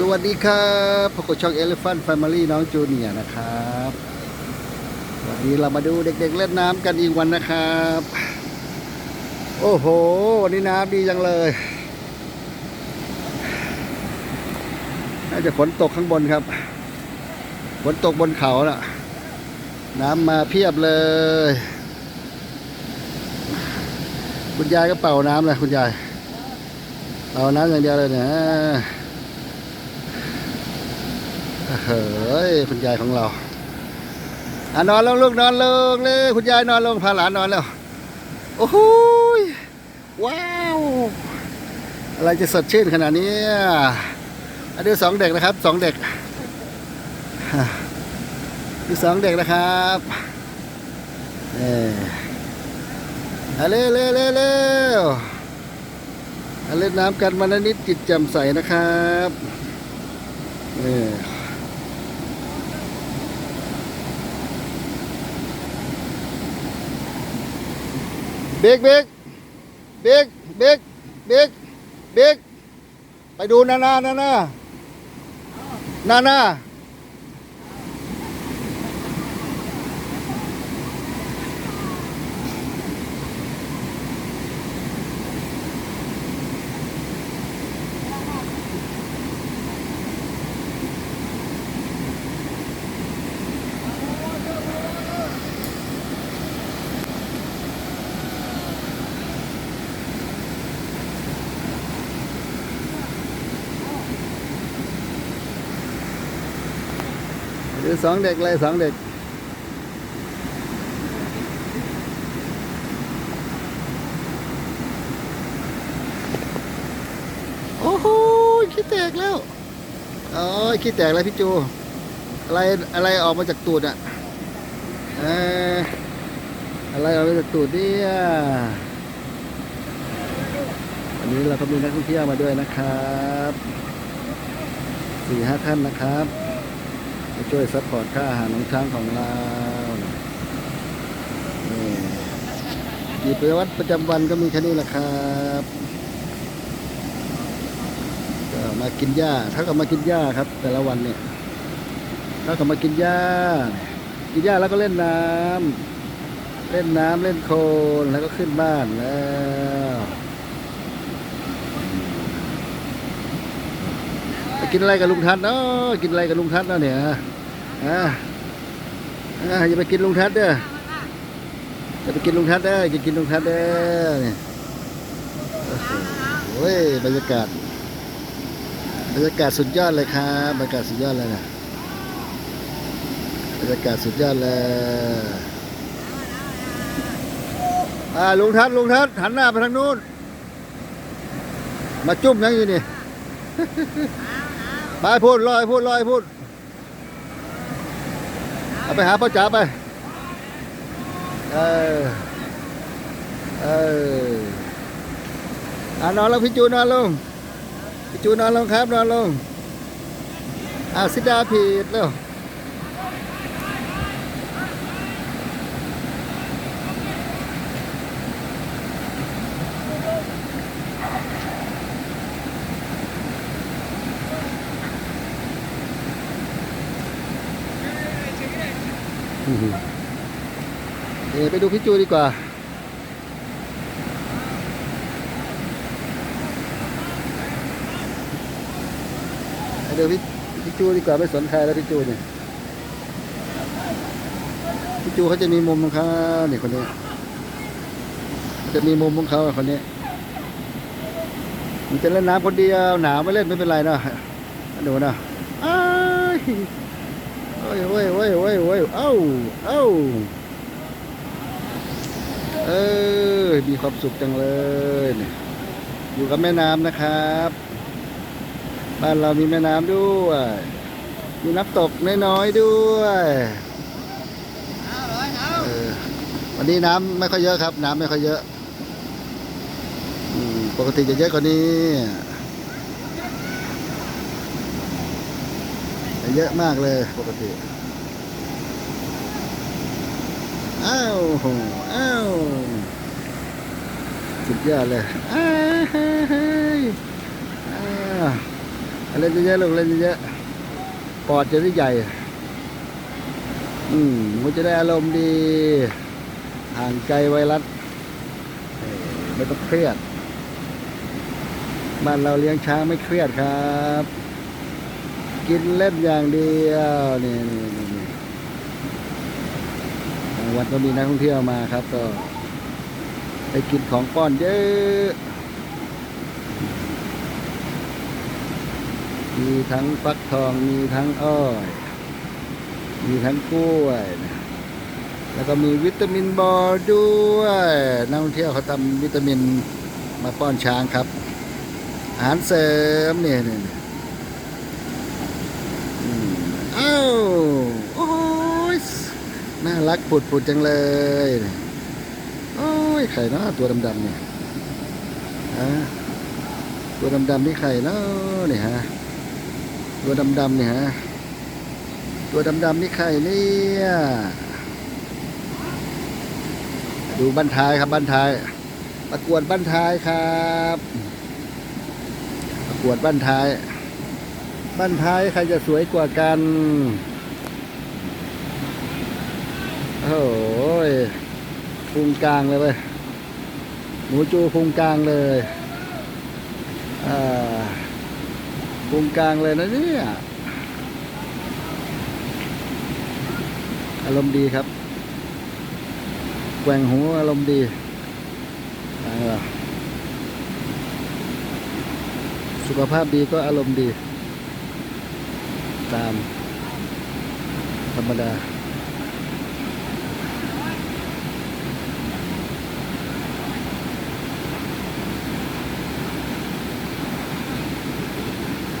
สวัสดีครับพบกับช่อง Elephant Family น้องจูเนียนะครับ วันนี้เรามาดูเด็กๆเล่นน้ำกันอีกวันนะครับ โอ้โห วันนี้น้ำดีจังเลย น่าจะฝนตกข้างบนครับ ฝนตกบนเขาน่ะ น้ำมาเพียบเลย คุณยายก็เป่าน้ำเลยคุณยาย เป่าน้ำอย่างเดียวเลยเนี่ย เฮ้ยคุณยายของเราอะนอนลงลูกนอนลงเลยคุณยายนอนลงพาหลานนอนแล้วโอ้โหว้าว อะไรจะสดชื่นขนาดนี้อันนี้สองเด็กนะครับสองเด็กมีสองเด็กนะครับเออเอาเร็วเร็วเร็วเร็วเอาล่นน้ำกันวันนิดจิตแจ่มใสนะครับเออ เบรกเบรกเบรกเบรกเบรกเบรกไปดูนานานานานานา สองเด็กเลยสองเด็ก โอ้โหขี้แตกแล้วโอ้ยขี้แตกแล้วพี่จูอะไรอะไรออกมาจากตูดอะเอออะไรออกมาจากตูดเนี่ยวันนี้เราก็มีนักท่องเที่ยวมาด้วยนะครับสี่ห้าท่านนะครับ มาช่วยซัพพอร์ตค่าอาหารของช้างของเรานี่กิจวัตรประจำวันก็มีแค่นี้แหละครับก็มากินหญ้าเท่ากับมากินหญ้าครับ แต่ละวันเนี่ยเท่ากับมากินหญ้า กินหญ้าแล้วก็เล่นน้ำเล่นน้ำเล่นโคลนแล้วก็ขึ้นบ้านแล้วไป กินอะไรกับลุงทัศน์เนาะกินอะไรกับลุงทัศน์เนาะเนี่ยอ่าอ่าอย่าไปกินลุงทัดเด้ออย่าไปกินลุงทัดเด้ออย่ากินลุงทัดเด้อเนี่ยโอ้ยบรรยากาศบรรยากาศสุดยอดเลยครับบรรยากาศสุดยอดเลยนะบรรยากาศสุดยอดเลยอ่าลุงทัดลุงทัดหันหน้าไปทางนู้นมาจุ่มยังอยู่นี่ ไปพูดลอยพูดลอยพูดเอาไปหาพ่อจ๋าไป เออ เอออนอนลงพี่จูนอนลงพี่จูนอนลงครับนอนลงอ้าสิดาผิดแล้ว เดี๋ยวไปดูพี่จูดีกว่า ไปดูพี่พี่จูดีกว่าไม่สนใครแล้วพี่จูเนี่ยพี่จูเขาจะมีมุมของเขาเนี่ยคนนี้ จะมีมุมของเขาคนนี้ มันจะเล่นน้ำคนเดียวหนาวไม่เล่นไม่เป็นไรนะหนูนะอ้าย อ้ยโอ้ยโอ้ยโอ้ยโอ้ยเอ้าเอ้าเออมีความสุขจังเลย อยู่กับแม่น้ำนะครับ บ้านเรามีแม่น้ำด้วย มีน้ำตกน้อยๆด้วยวันนี้น้ำไม่ค่อยเยอะครับ น้ำไม่ค่อยเยอะปกติจะเยอะกว่านี้แต่ เยอะมากเลยปกติ อ้าวอ้าวสุดยอดเลยอ้าวอ้าวเล่นเยอะๆลูกเล่นเยอะๆปอดจะได้ใหญ่ อืมมันจะได้อารมณ์ดี ห่างไกลไวรัสไม่ต้องเครียด บ้านเราเลี้ยงช้างไม่เครียดครับ กินเล่นอย่างเดียวนี่นี่นี่นี่ทางวัดก็มีนักท่องเที่ยวมาครับ ก็ได้กินของป้อนเยอะมีทั้งฟักทองมีทั้งอ้อย มีทั้งกล้วยนะแล้วก็มีวิตามินบอด้วยนักท่องเที่ยวเขาทำวิตามินมาป้อนช้างครับ อาหารเสริมเนี่ยเนี่ยเนี่ยอืมอ้าวโอ้ย น่ารักปุดปุดจังเลยโอ้ยไข่เนาะตัวดำๆเนี่ยฮะตัวดำๆนี่ไข่เนาะเนี่ยฮะตัวดำๆเนี่ยฮะตัวดำๆนี่ใครเนี่ยดูบันท้ายครับบันท้าย ประกวดบันท้ายครับ ประกวดบันท้ายบันท้ายใครจะสวยกว่ากัน โอ้โหพุงกลางเลยเว้ยหมูจูพุงกลางเลยอ่าพุงกลางเลยนะเนี่ยอารมณ์ดีครับแกว่งหูอารมณ์ดีอ่าสุขภาพดีก็อารมณ์ดี ตามธรรมดา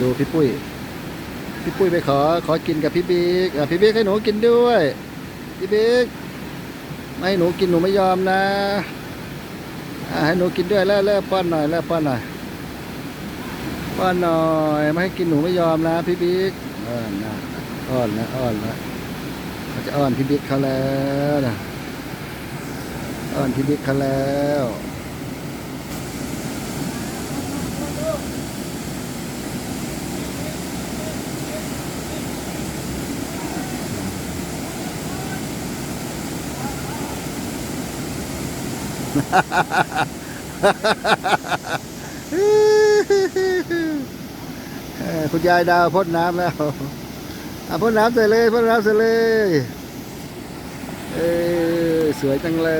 ดูพี่ปุ้ย พี่ปุ้ยไปขอขอกินกับพี่บิ๊กพี่บิ๊กให้หนูกินด้วย พี่บิ๊กไม่ให้หนูกินหนูไม่ยอมนะอะให้หนูกินด้วยแล้วแล้วป้อนหน่อยแล้วป้อนหน่อยป้อนหน่อยไม่ให้กินหนูไม่ยอมนะ พี่บิ๊กอ้อนนะอ้อนนะอ้อนนะเขาจะอ้อนพี่บิ๊กเขาแล้วนะอ้อนพี่บิ๊กเขาแล้ว คุณยายดาวพ่นน้ำแล้วอะพ่นน้ำใส่เลยพ่นน้ำใส่เลยเออสวยจังเล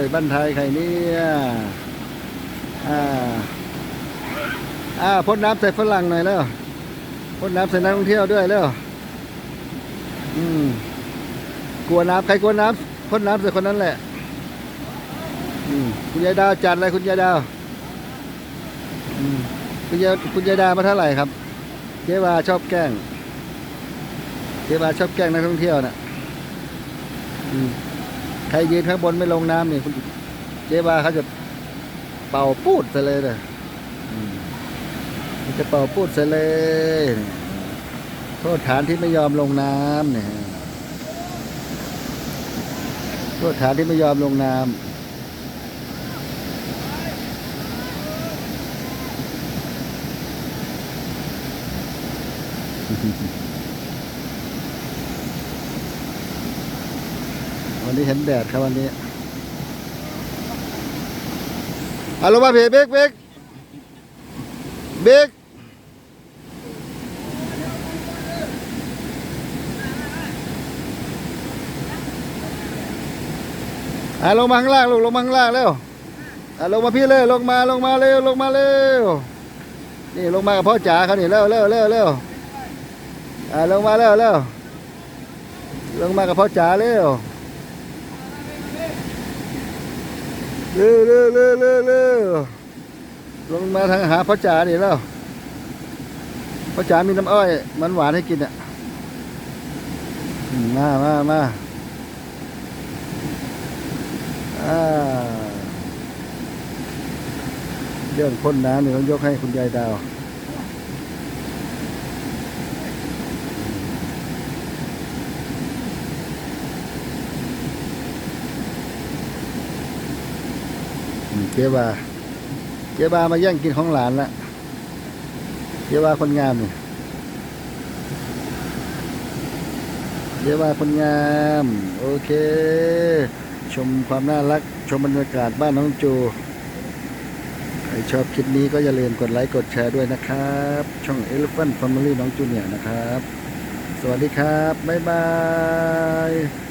ย บ้านไทยใครเนี่ยอ่าอ่าพ่นน้ำใส่ฝรั่งหน่อยแล้วพ่นน้ำใส่นักท่องเที่ยวด้วยแล้วอืมกลัวน้ำใครกลัวน้ำพ่นน้ำใส่คนนั้นแหละ คุณยายดาวจัดอะไรคุณยายดาวคุณยายคุณยายดาวมาเท่าไหร่ครับเจ๊วาชอบแกล้งเจ๊วาชอบแกล้งนักท่องเที่ยวน่ะใครยืนข้างบนไม่ลงน้ำนี่คุณเจ๊วาเขาจะเป่าปูดเลยเลยอืมเขาจะเป่าปูดเลย โทษฐานที่ไม่ยอมลงน้ำเนี่ยโทษฐานที่ไม่ยอมลงน้ำ วันนี้เห็นแดดครับวันนี้เอาลงมาเบรกเบรกเบรกเบรกอะลงมาข้างล่างลูกลงมาข้างล่างเร็วอะลงมาพี่เลยลงมาลงมาเร็วลงมาเร็วนี่ลงมากับพ่อจ๋าเขานี่เร็วเร็วเร็วเร็ว อะลงมาเร็วเร็วลงมากับพ่อจ๋าเร็วเร็วเร็วเร็วเร็วเร็วลงมาทางหาพ่อจ๋าดิแล้วพ่อจ๋ามีน้ำอ้อยมันหวานให้กินอะมามามาอ่าเรื่องพ่นน้ำนี่ต้องยกให้คุณยายดาว เจ๊บาเจ๊บามาแย่งกินของหลานละเดี๋ยวว่าคนงามนี่เดี๋ยวว่าคนงาม โอเค ชมความน่ารัก ชมบรรยากาศบ้านน้องจูใครชอบคลิปนี้ก็อย่าลืมกดไลค์กดแชร์ด้วยนะครับ ช่อง Elephant Family น้องจูเนียนะครับ สวัสดีครับ บ๊ายบาย